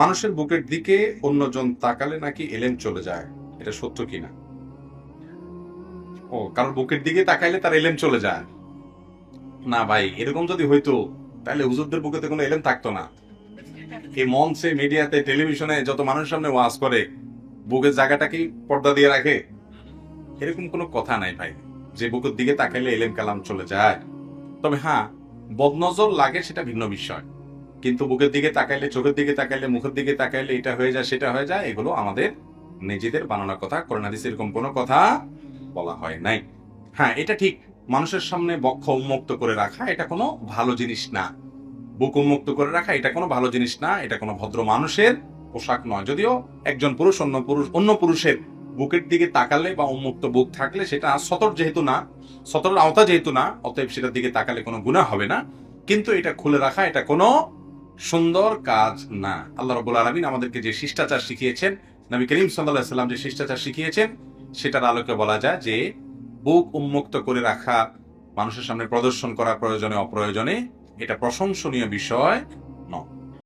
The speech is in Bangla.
মানুষের বুকের দিকে অন্যজন তাকালে নাকি এলেম চলে যায়। এটা সত্য কিনা? ও কারণ বুকের দিকে তাকাইলে তার এলেম চলে যায়। না ভাই, এরকম যদি হইতো, তাহলে হুজুরদের বুকেতে কোনো এলেম থাকতো না। এই মঞ্চে, মিডিয়াতে, টেলিভিশনে যত মানুষের সামনে ওয়াজ করে, বুকের জায়গাটা কি পর্দা দিয়ে রাখে? এরকম কোনো কথা নাই ভাই। যে বুকের দিকে তাকাইলে এলেম কালাম চলে যায়। তবে হ্যাঁ বদনজর লাগে সেটা ভিন্ন বিষয়। কিন্তু বুকের দিকে তাকাইলে, চোখের দিকে তাকাইলে, মুখের দিকে তাকাইলে এটা হয়ে যায়, সেটা হয়ে যায়, এগুলো আমাদের নিজেদের বানানোর কথা করোনা দিস এরকম কোনো কথা বলা হয় নাই। হ্যাঁ এটা ঠিক, মানুষের সামনে বক্ষ উন্মুক্ত করে রাখা, এটা কোনো ভালো জিনিস না। বুক উন্মুক্ত করে রাখা, এটা কোনো ভালো জিনিস না, এটা কোনো ভদ্র মানুষের পোশাক নয়। যদিও একজন পুরুষ, অন্য পুরুষ, অন্য পুরুষের বুকের দিকে তাকালে বা উন্মুক্ত বুক থাকলে সেটা সতর যেহেতু না, সতরের আওতা যেহেতু না, অতএব সেটার দিকে তাকালে কোনো গুণা হবে না। কিন্তু এটা খুলে রাখা, এটা কোনো সুন্দর কাজ না। আল্লাহ রবুল আলমিন আমাদেরকে যে শিষ্টাচার শিখিয়েছেন, নবী করিম সাল্লাহ সাল্লাম যে শিষ্টাচার শিখিয়েছেন, সেটার আলোকে বলা যায় যে বুক উন্মুক্ত করে রাখা, মানুষের সামনে প্রদর্শন করা প্রয়োজনে অপ্রয়োজনে এটা প্রশংসনীয় বিষয়।